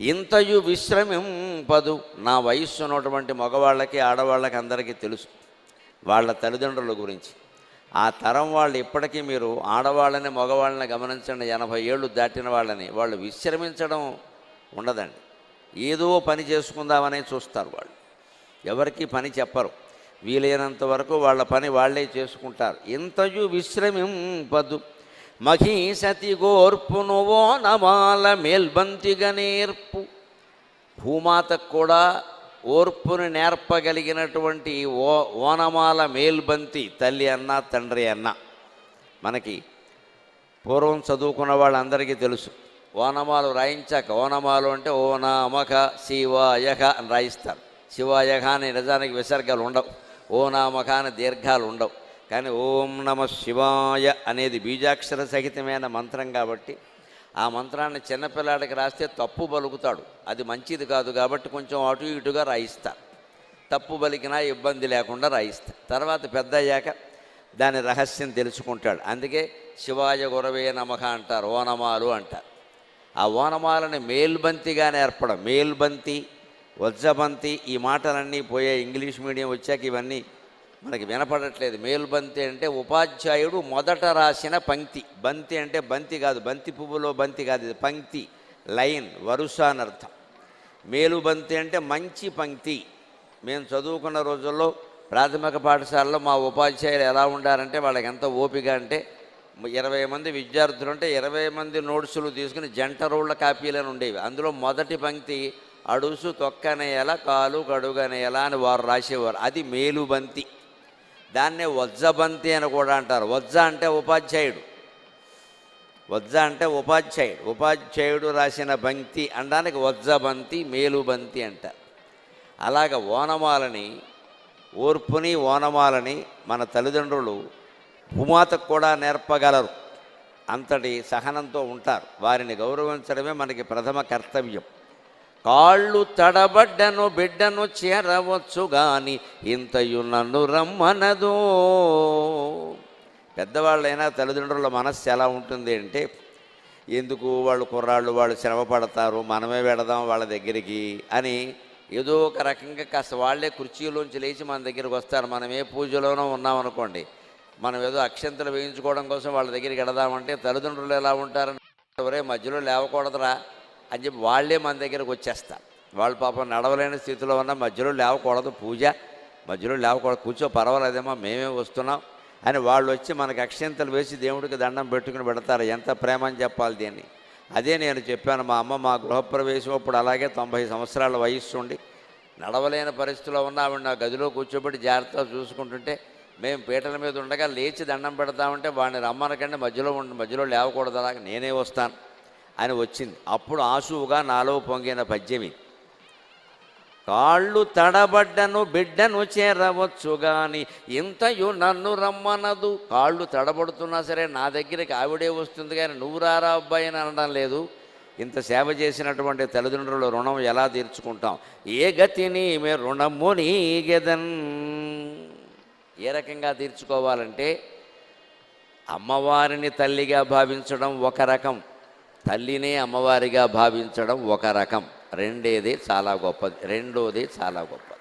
ఇంతయు విశ్రమింపదు. నా వయస్సు ఉన్నటువంటి మగవాళ్ళకి ఆడవాళ్ళకి అందరికీ తెలుసు వాళ్ళ తల్లిదండ్రుల గురించి. ఆ తరం వాళ్ళు ఇప్పటికీ మీరు ఆడవాళ్ళని మగవాళ్ళని గమనించండి. ఎనభై ఏళ్ళు దాటిన వాళ్ళని. వాళ్ళు విశ్రమించడం ఉండదండి. ఏదో పని చేసుకుందామనే చూస్తారు వాళ్ళు. ఎవరికి పని చెప్పరు. వీలైనంత వరకు వాళ్ళ పని వాళ్ళే చేసుకుంటారు. ఇంతయు విశ్రమింపదు. మహీసతి గోర్పును ఓ నమాల మేల్బంతిగా నేర్పు భూమాతకు కూడా ఓర్పును నేర్పగలిగినటువంటి ఓ ఓనమాల మేల్బంతి తల్లి అన్న తండ్రి అన్న. మనకి పూర్వం చదువుకున్న వాళ్ళందరికీ తెలుసు. ఓనమాలు రాయించాక ఓనమాలు అంటే ఓనామక శివాయక అని రాయిస్తారు. శివాయక అని నిజానికి విసర్గాలు ఉండవు. ఓనామక అని దీర్ఘాలు ఉండవు. కానీ ఓం నమ శివాయ అనేది బీజాక్షర సహితమైన మంత్రం కాబట్టి ఆ మంత్రాన్ని చిన్నపిల్లాడికి రాస్తే తప్పు పలుకుతాడు. అది మంచిది కాదు కాబట్టి కొంచెం అటు ఇటుగా రాయిస్తా. తప్పు పలికినా ఇబ్బంది లేకుండా రాయిస్తా. తర్వాత పెద్ద అయ్యాక దాని రహస్యం తెలుసుకుంటాడు. అందుకే శివాయ గురవే నమక అంటారు ఓనమాలు అంటారు. ఆ ఓనమాలని మేల్బంతిగా నేర్పడం మేల్బంతి వజ్రబంతి ఈ మాటలన్నీ పోయే ఇంగ్లీష్ మీడియం వచ్చాక ఇవన్నీ మనకి వినపడట్లేదు. మేల్బంతి అంటే ఉపాధ్యాయుడు మొదట రాసిన పంక్తి. బంతి అంటే బంతి కాదు. బంతి పువ్వులో బంతి కాదు. ఇది పంక్తి లైన్ వరుస అని అర్థం. మేలుబంతి అంటే మంచి పంక్తి. మేము చదువుకున్న రోజుల్లో ప్రాథమిక పాఠశాలలో మా ఉపాధ్యాయులు ఎలా ఉండారంటే వాళ్ళకి ఎంత ఓపిక అంటే ఇరవై మంది విద్యార్థులు అంటే ఇరవై మంది నోట్సులు తీసుకుని జంట రోళ్ళ కాపీలను ఉండేవి. అందులో మొదటి పంక్తి అడుసు తొక్కనేల కాలు కడుగనేల అని వారు రాసేవారు. అది మేలుబంతి దాన్నే వజ్జబంతి అని కూడా అంటారు. వజ్జ అంటే ఉపాధ్యాయుడు. వజ్జ అంటే ఉపాధ్యాయుడు. ఉపాధ్యాయుడు రాసిన బంతి అనడానికి వజ్జబంతి మేలుబంతి అంట. అలాగ ఓనమాలని ఓర్పుని ఓనమాలని మన తల్లిదండ్రులు భూమాతకు కూడా నేర్పగలరు. అంతటి సహనంతో ఉంటారు. వారిని గౌరవించడమే మనకి ప్రథమ కర్తవ్యం. కాళ్ళు తడబడ్డను బిడ్డను చేరవచ్చు గాని ఇంతయు నన్ను రమ్మనదు. పెద్దవాళ్ళైనా తల్లిదండ్రుల మనస్సు ఎలా ఉంటుంది అంటే ఎందుకు వాళ్ళు కుర్రాళ్ళు వాళ్ళు శ్రమ పడతారు మనమే వెడదాం వాళ్ళ దగ్గరికి అని ఏదో ఒక రకంగా కాస్త వాళ్ళే కుర్చీలోంచి లేచి మన దగ్గరికి వస్తారు. మనం ఏ పూజలోనో ఉన్నామనుకోండి మనం ఏదో అక్షంతలు వేయించుకోవడం కోసం వాళ్ళ దగ్గరికి వెడదామంటే తల్లిదండ్రులు ఎలా ఉంటారని ఎవరే మధ్యలో లేవకూడదురా. అని చెప్పి వాళ్ళే మన దగ్గరకు వచ్చేస్తారు వాళ్ళు పాపం నడవలేని స్థితిలో ఉన్న మధ్యలో లేవకూడదు పూజ మధ్యలో లేవకూడదు కూర్చో పర్వాలేదేమో మేమే వస్తున్నాం అని వాళ్ళు వచ్చి మనకి అక్షంతలు వేసి దేవుడికి దండం పెట్టుకుని పెడతారు. ఎంత ప్రేమ అని చెప్పాలి దీన్ని? అదే నేను చెప్పాను మా అమ్మ మా గృహప్రవేశం అప్పుడు అలాగే తొంభై సంవత్సరాల వయస్సు ఉండి నడవలేని పరిస్థితిలో ఉన్న ఆవిడ నా గదిలో కూర్చోబెట్టి జాగ్రత్తగా చూసుకుంటుంటే మేము పీటల మీద ఉండగా లేచి దండం పెడతామంటే వాడిని రమ్మనకండి మధ్యలో ఉండి మధ్యలో లేవకూడదు అలాగే నేనే వస్తాను. అని వచ్చింది. అప్పుడు ఆశువుగా నాలో పొంగిన పద్యమి. కాళ్ళు తడబడ్డను బిడ్డను చేరవచ్చు గాని ఇంతయు నన్ను రమ్మనదు. కాళ్ళు తడబడుతున్నా సరే నా దగ్గరికి ఆవిడే వస్తుంది కానీ నువ్వు రారా అబ్బాయి అని అనడం లేదు. ఇంత సేవ చేసినటువంటి తల్లిదండ్రుల రుణం ఎలా తీర్చుకుంటాం? ఏ గతిని మే రుణము నీగెదన్ ఏ రకంగా తీర్చుకోవాలంటే అమ్మవారిని తల్లిగా భావించడం ఒక రకం. తల్లినే అమ్మవారిగా భావించడం ఒక రకం. రెండేది చాలా గొప్పది. రెండోది చాలా గొప్పది.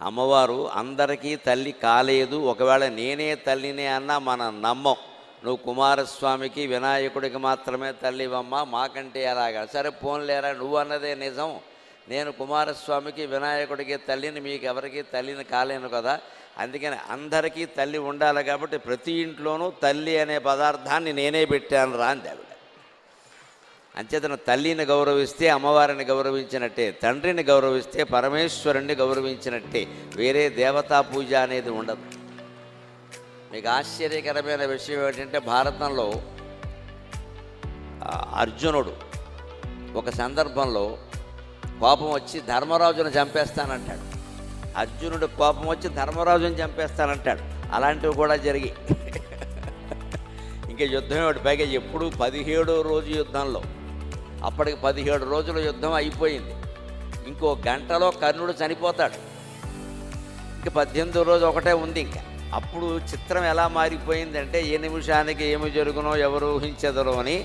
అమ్మవారు అందరికీ తల్లి కాలేదు. ఒకవేళ నేనే తల్లినే అన్నా మనం నమ్మం. నువ్వు కుమారస్వామికి వినాయకుడికి మాత్రమే తల్లివమ్మ మాకంటే ఎలాగా? సరే పోన్లేరా? నువ్వు అన్నదే నిజం. నేను కుమారస్వామికి వినాయకుడికి తల్లిని మీకు ఎవరికి తల్లిని కాలేను కదా. అందుకని అందరికీ తల్లి ఉండాలి కాబట్టి ప్రతి ఇంట్లోనూ తల్లి అనే పదార్థాన్ని నేనే పెట్టాను రా అంది ఆవిడ. అంచేతన తల్లిని గౌరవిస్తే అమ్మవారిని గౌరవించినట్టే తండ్రిని గౌరవిస్తే పరమేశ్వరుణ్ణి గౌరవించినట్టే వేరే దేవతా పూజ అనేది ఉండదు. మీకు ఆశ్చర్యకరమైన విషయం ఏంటంటే భారతంలో అర్జునుడు ఒక సందర్భంలో కోపం వచ్చి ధర్మరాజును చంపేస్తానంటాడు. అర్జునుడు కోపం వచ్చి ధర్మరాజుని చంపేస్తానంటాడు. అలాంటివి కూడా జరిగి ఇంకా యుద్ధం ఏమిటి? పైగా ఎప్పుడు పదిహేడో రోజు యుద్ధంలో. అప్పటికి పదిహేడు రోజుల యుద్ధం అయిపోయింది. ఇంకో గంటలో కర్ణుడు చనిపోతాడు. ఇంక పద్దెనిమిదో రోజు ఒకటే ఉంది ఇంకా. అప్పుడు చిత్రం ఎలా మారిపోయిందంటే ఏ నిమిషానికి ఏమి జరుగునో ఎవరు ఊహించదరు అని.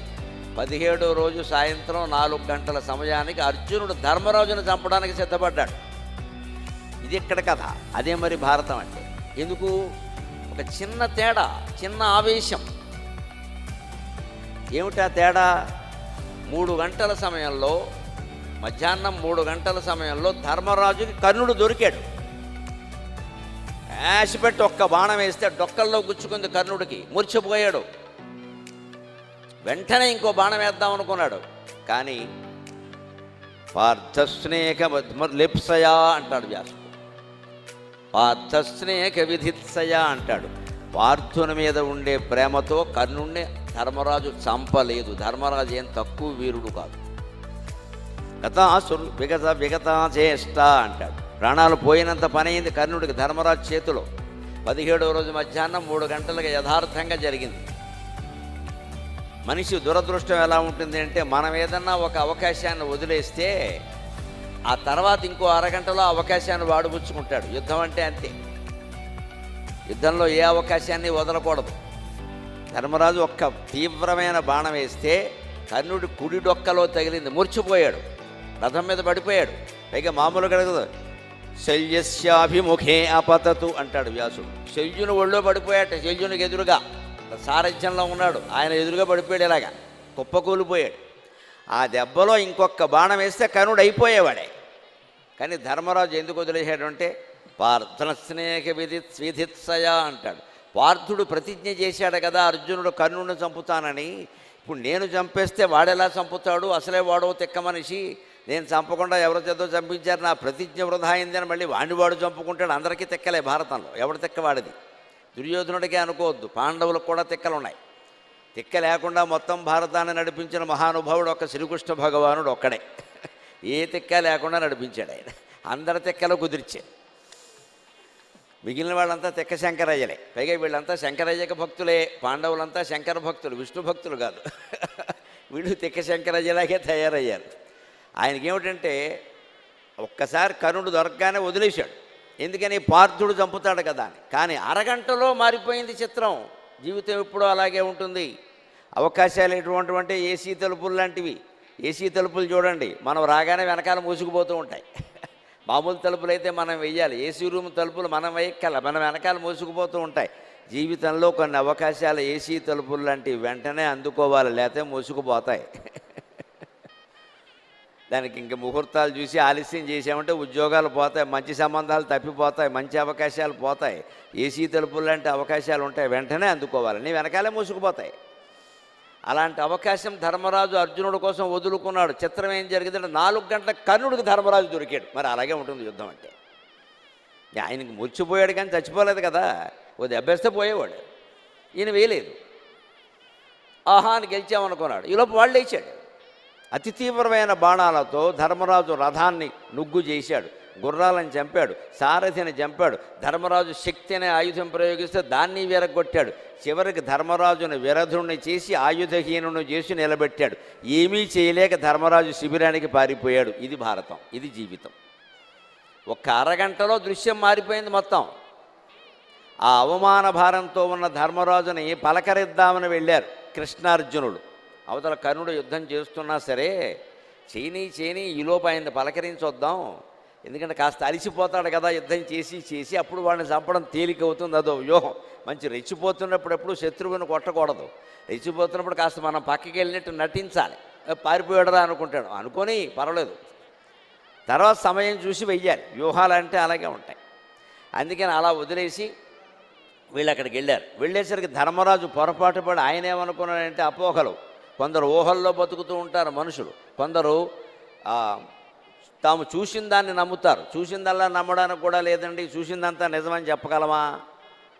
పదిహేడో రోజు సాయంత్రం నాలుగు గంటల సమయానికి అర్జునుడు ధర్మరాజును చంపడానికి సిద్ధపడ్డాడు. ఇది ఇక్కడ కథ. అదే మరి భారతం అంటే ఎందుకు? ఒక చిన్న తేడా చిన్న ఆవేశం. ఏమిటా తేడా? మూడు గంటల సమయంలో మధ్యాహ్నం మూడు గంటల సమయంలో ధర్మరాజుకి కర్ణుడు దొరికాడు. పెట్టి ఒక్క బాణం వేస్తే డొక్కల్లో గుచ్చుకుంది కర్ణుడికి. మురిచిపోయాడు. వెంటనే ఇంకో బాణం వేద్దాం అనుకున్నాడు కానీ పార్థస్నేక లిప్సయా అంటాడు వ్యాసుడు. పార్థస్నేక విధిత్సయ అంటాడు. పార్థుని మీద ఉండే ప్రేమతో కర్ణుణ్ణి ధర్మరాజు చంపలేదు. ధర్మరాజు ఏం తక్కువ వీరుడు కాదు. గతాసురు విగత విగత చేష్ట అంటాడు. ప్రాణాలు పోయినంత పనైంది కర్ణుడికి ధర్మరాజు చేతిలో. పదిహేడవ రోజు మధ్యాహ్నం మూడు గంటలకు యథార్థంగా జరిగింది. మనిషి దురదృష్టం ఎలా ఉంటుంది అంటే మనం ఏదన్నా ఒక అవకాశాన్ని వదిలేస్తే ఆ తర్వాత ఇంకో అరగంటలో అవకాశాన్ని వాడుపుచ్చుకుంటాడు. యుద్ధం అంటే అంతే. యుద్ధంలో ఏ అవకాశాన్ని వదలకూడదు. ధర్మరాజు ఒక్క తీవ్రమైన బాణం వేస్తే కర్ణుడి కుడి డొక్కలో తగిలింది. మూర్చిపోయాడు. రథం మీద పడిపోయాడు. పైగా మామూలు కడగదు శల్యస్యాభిముఖే అపతతు అంటాడు వ్యాసుడు. శల్యుని ఒళ్ళో పడిపోయాట. శల్యునికి ఎదురుగా సారథ్యంలో ఉన్నాడు. ఆయన ఎదురుగా పడిపోయాడు ఇలాగా. కుప్పకూలిపోయాడు. ఆ దెబ్బలో ఇంకొక బాణం వేస్తే కర్ణుడు అయిపోయేవాడే. కానీ ధర్మరాజు ఎందుకు వదిలేశాడు అంటే పార్థన స్నేహ విధి విధిత్సయ అంటాడు. పార్థుడు ప్రతిజ్ఞ చేశాడు కదా అర్జునుడు కర్ణుడిని చంపుతానని. ఇప్పుడు నేను చంపేస్తే వాడెలా చంపుతాడు? అసలే వాడో తిక్క మనిషి. నేను చంపకుండా ఎవరి చేతో చంపించారు నా ప్రతిజ్ఞ వృధా అయిందని మళ్ళీ వాడిని వాడు చంపుకుంటాడు. అందరికీ తిక్కలే భారతంలో. ఎవడు తిక్కవాడిది దుర్యోధనుడికే అనుకోవద్దు. పాండవులకు కూడా తిక్కలు ఉన్నాయి తిక్క లేకుండా మొత్తం భారతాన్ని నడిపించిన మహానుభావుడు ఒక శ్రీకృష్ణ భగవానుడు ఒక్కడే. ఏ తిక్క లేకుండా నడిపించాడు ఆయన. అందరి తిక్కలో కుదిర్చే. మిగిలిన వాళ్ళంతా తిక్క శంకరయ్యలే. పైగా వీళ్ళంతా శంకరయ్యక భక్తులే పాండవులంతా శంకర భక్తులు విష్ణు భక్తులు కాదు. వీళ్ళు తిక్క శంకరయ్యలాగే తయారయ్యారు. ఆయనకి ఏమిటంటే ఒక్కసారి కరుణుడు దొరకగానే వదిలేశాడు. ఎందుకని? పార్థుడు చంపుతాడు కదా అని. కానీ అరగంటలో మారిపోయింది చిత్రం. జీవితం ఎప్పుడూ అలాగే ఉంటుంది. అవకాశాలు ఎటువంటివంటే ఏసీ తలుపులు లాంటివి. ఏసీ తలుపులు చూడండి. మనం రాగానే వెనకాల మూసుకుపోతూ ఉంటాయి. మామూలు తలుపులు అయితే మనం వెయ్యాలి. ఏసీ రూమ్ తలుపులు మనం వేయక్కల మనం వెనకాల మూసుకుపోతూ ఉంటాయి. జీవితంలో కొన్ని అవకాశాలు ఏసీ తలుపులు లాంటివి వెంటనే అందుకోవాలి. లేకపోతే మూసుకుపోతాయి. దానికి ఇంక ముహూర్తాలు చూసి ఆలస్యం చేసామంటే ఉద్యోగాలు పోతాయి. మంచి సంబంధాలు తప్పిపోతాయి. మంచి అవకాశాలు పోతాయి. ఏసీ తలుపులు లాంటి అవకాశాలు ఉంటాయి. వెంటనే అందుకోవాలి. నీ వెనకాలే మూసుకుపోతాయి. అలాంటి అవకాశం ధర్మరాజు అర్జునుడి కోసం వదులుకున్నాడు. చిత్రం ఏం జరిగిందంటే నాలుగు గంటల కర్ణుడికి ధర్మరాజు దొరికాడు. మరి అలాగే ఉంటుంది యుద్ధం అంటే. ఆయనకి మురిచిపోయాడు కానీ చచ్చిపోలేదు కదా. ఓ దెబ్బేస్తే పోయేవాడు. ఈయన వేయలేదు. ఆహా అని గెలిచామనుకున్నాడు. ఈలోపు వాళ్ళు లేచాడు. అతి తీవ్రమైన బాణాలతో ధర్మరాజు రథాన్ని నుగ్గు చేశాడు. గుర్రాలను చంపాడు సారథిని చంపాడు ధర్మరాజు శక్తి అనే ఆయుధం ప్రయోగిస్తే దాన్ని విరగొట్టాడు చివరికి ధర్మరాజును విరధుణ్ణి చేసి ఆయుధహీనును చేసి నిలబెట్టాడు. ఏమీ చేయలేక ధర్మరాజు శిబిరానికి పారిపోయాడు. ఇది భారతం ఇది జీవితం. ఒక్క అరగంటలో దృశ్యం మారిపోయింది మొత్తం. ఆ అవమాన భారంతో ఉన్న ధర్మరాజుని పలకరిద్దామని వెళ్ళారు కృష్ణార్జునుడు అవతల కర్ణుడు యుద్ధం చేస్తున్నా సరే చేయని చేయని ఈలోపు ఆయన పలకరించొద్దాం. ఎందుకంటే కాస్త అలిసిపోతాడు కదా యుద్ధం చేసి చేసి అప్పుడు వాడిని చంపడం తేలిక అవుతుంది. అదో వ్యూహం. మంచి రెచ్చిపోతున్నప్పుడు ఎప్పుడు శత్రువుని కొట్టకూడదు. రెచ్చిపోతున్నప్పుడు కాస్త మనం పక్కకి వెళ్ళినట్టు నటించాలి. పారిపోయాడరా అనుకుంటాడు. అనుకొని పర్వాలేదు. తర్వాత సమయం చూసి వెయ్యాలి. వ్యూహాలు అంటే అలాగే ఉంటాయి. అందుకని అలా వదిలేసి వీళ్ళు అక్కడికి వెళ్ళారు. వెళ్ళేసరికి ధర్మరాజు పొరపాటు పడి ఆయన ఏమనుకున్నాడంటే అపోహలు. కొందరు ఊహల్లో బతుకుతూ ఉంటారు మనుషులు. కొందరు తాము చూసిన దాన్ని నమ్ముతారు. చూసిందల్లా నమ్మడానికి కూడా లేదండి. చూసిందంతా నిజమని చెప్పగలమా?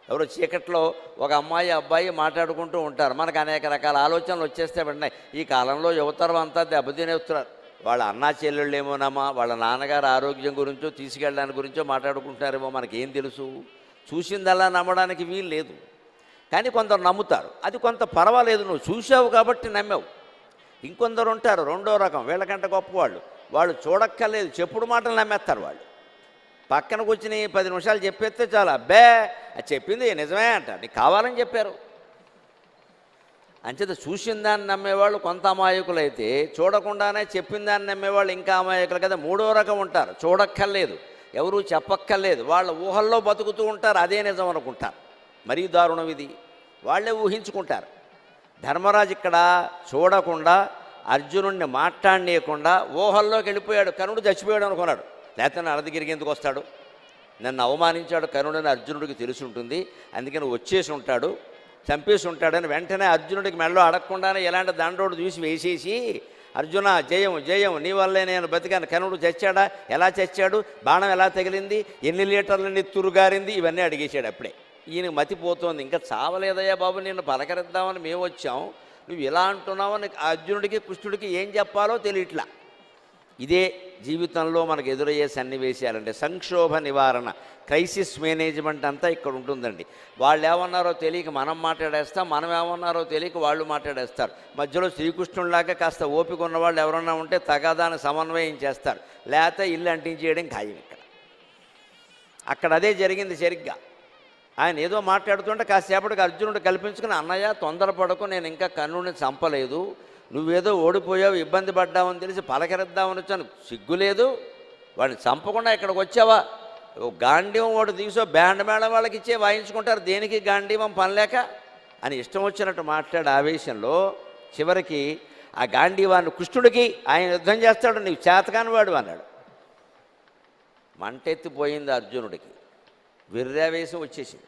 ఎవరో చీకట్లో ఒక అమ్మాయి అబ్బాయి మాట్లాడుకుంటూ ఉంటారు. మనకు అనేక రకాల ఆలోచనలు వచ్చేస్తే వెంటనే ఈ కాలంలో యువతరం అంతా దెబ్బతినేస్తున్నారు. వాళ్ళ అన్నా చెల్లెళ్ళేమోనమ్మా వాళ్ళ నాన్నగారు ఆరోగ్యం గురించో తీసుకెళ్ళడానికి గురించో మాట్లాడుకుంటున్నారేమో మనకేం తెలుసు? చూసిందల్లా నమ్మడానికి వీలు లేదు. కానీ కొందరు నమ్ముతారు. అది కొంత పర్వాలేదు. నువ్వు చూసావు కాబట్టి నమ్మావు. ఇంకొందరు ఉంటారు. రెండో రకం. వీళ్ళకంటే గొప్పవాళ్ళు. వాళ్ళు చూడక్కర్లేదు. చెప్పుడు మాటలు నమ్మేస్తారు వాళ్ళు. పక్కన కూర్చుని పది నిమిషాలు చెప్పేస్తే చాలు. అబ్బే అది చెప్పింది నిజమే అంట. నీకు కావాలని చెప్పారు. అంచేత చూసిన దాన్ని నమ్మేవాళ్ళు కొంత అమాయకులైతే చూడకుండానే చెప్పిన దాన్ని నమ్మేవాళ్ళు ఇంకా అమాయకులు కదా. మూడో రకం ఉంటారు. చూడక్కర్లేదు. ఎవరూ చెప్పక్కర్లేదు. వాళ్ళ ఊహల్లో బతుకుతూ ఉంటారు. అదే నిజం అనుకుంటారు. మరీ దారుణం ఇది. వాళ్ళే ఊహించుకుంటారు. ధర్మరాజు ఇక్కడ చూడకుండా అర్జునుడిని మాట్లాడనీయకుండా ఊహల్లోకి వెళ్ళిపోయాడు. కనుడు చచ్చిపోయాడు అనుకున్నాడు. లేకపోతే నా అరదగిరికి ఎందుకు వస్తాడు. నన్ను అవమానించాడు కర్ణుడని అర్జునుడికి తెలిసి ఉంటుంది. అందుకని వచ్చేసి ఉంటాడు. చంపేసి ఉంటాడని వెంటనే అర్జునుడికి మెడలో అడగకుండానే ఎలాంటి దండోడు చూసి వేసేసి అర్జున జయం జయం నీ వల్లే నేను బతికాను. కనుడు చచ్చాడా? ఎలా చచ్చాడు? బాణం ఎలా తగిలింది? ఎన్ని లీటర్ల నెత్తురు గారింది? ఇవన్నీ అడిగేశాడు అప్పుడే. ఈయన మతిపోతోంది ఇంకా చావలేదయ్యా బాబు నిన్ను పలకరిద్దామని మేము వచ్చాం. నువ్వు ఇలా అంటున్నావని అర్జునుడికి కృష్ణుడికి ఏం చెప్పాలో తెలియట్లా. ఇదే జీవితంలో మనకు ఎదురయ్యే సన్నివేశాలంటే సంక్షోభ నివారణ క్రైసిస్ మేనేజ్మెంట్ అంతా ఇక్కడ ఉంటుందండి. వాళ్ళు ఏమన్నారో తెలియక మనం మాట్లాడేస్తాం మనం ఏమన్నారో తెలియక వాళ్ళు మాట్లాడేస్తారు. మధ్యలో శ్రీకృష్ణుడిలాగా కాస్త ఓపిక ఉన్న వాళ్ళు ఎవరన్నా ఉంటే తగాదాన్ని సమన్వయం చేస్తారు. లేకపోతే ఇల్లు అంటించేయడం ఖాయం ఇక్కడ. అక్కడ అదే జరిగింది సరిగ్గా. ఆయన ఏదో మాట్లాడుతుంటే కాసేపటికి అర్జునుడు కల్పించుకుని అన్నయ్య తొందరపడకు నేను ఇంకా కర్ణుడిని చంపలేదు. నువ్వేదో ఓడిపోయావు ఇబ్బంది పడ్డావని తెలిసి పలకరిద్దామని వచ్చాను. సిగ్గు లేదు. వాడిని చంపకుండా ఇక్కడికి వచ్చావా? ఓ గాంధీవం వాడు తీసో బ్యాండ్ మేళం వాళ్ళకి ఇచ్చే వాయించుకుంటారు. దేనికి గాంధీవం పనిలేక అని ఇష్టం వచ్చినట్టు మాట్లాడే ఆవేశంలో చివరికి ఆ గాంధీవాన్ని కృష్ణుడికి ఆయన యుద్ధం చేస్తాడు నీవు చేతకాని వాడు అన్నాడు. మంటెత్తిపోయింది అర్జునుడికి. విర్రావేశం వచ్చేసింది.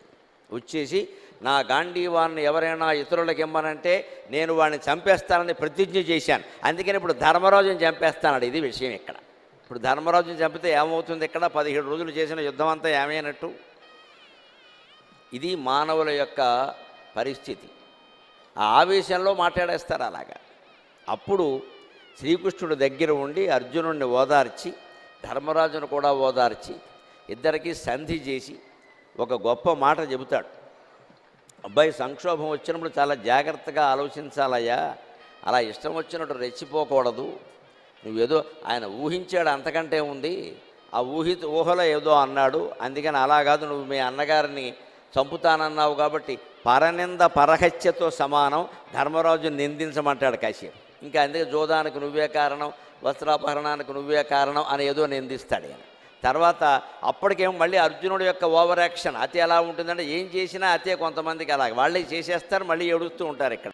వచ్చేసి నా గాంధీవాన్ని ఎవరైనా ఇతరులకు ఇమ్మనంటే నేను వాడిని చంపేస్తానని ప్రతిజ్ఞ చేశాను. అందుకని ఇప్పుడు ధర్మరాజుని చంపేస్తానడు. ఇది విషయం ఇక్కడ. ఇప్పుడు ధర్మరాజుని చంపితే ఏమవుతుంది ఇక్కడ? పదిహేడు రోజులు చేసిన యుద్ధం అంతా ఏమైనట్టు? ఇది మానవుల యొక్క పరిస్థితి. ఆ ఆవేశంలో మాట్లాడేస్తారు అలాగా. అప్పుడు శ్రీకృష్ణుడు దగ్గర ఉండి అర్జునుడిని ఓదార్చి ధర్మరాజును కూడా ఓదార్చి ఇద్దరికీ సంధి చేసి ఒక గొప్ప మాట చెబుతాడు. అబ్బాయి సంక్షోభం వచ్చినప్పుడు చాలా జాగ్రత్తగా ఆలోచించాలయ్యా. అలా ఇష్టం వచ్చినట్టు రెచ్చిపోకూడదు. నువ్వేదో ఆయన ఊహించాడు అంతకంటే ఉంది. ఆ ఊహిత ఊహలో ఏదో అన్నాడు. అందుకని అలా కాదు నువ్వు మీ అన్నగారిని చంపుతానన్నావు కాబట్టి పరనింద పరహత్యతో సమానం. ధర్మరాజు నిందించమంటాడు కాశ్యప్ ఇంకా అందుకే జోదానికి నువ్వే కారణం వస్త్రాపహరణానికి నువ్వే కారణం అని ఏదో నిందిస్తాడు ఆయన తర్వాత అప్పటికేమో మళ్ళీ అర్జునుడి యొక్క ఓవర్ యాక్షన్ అతి ఎలా ఉంటుందంటే ఏం చేసినా అతే కొంతమందికి అలాగే. వాళ్ళే చేసేస్తారు మళ్ళీ ఏడుస్తూ ఉంటారు ఇక్కడ.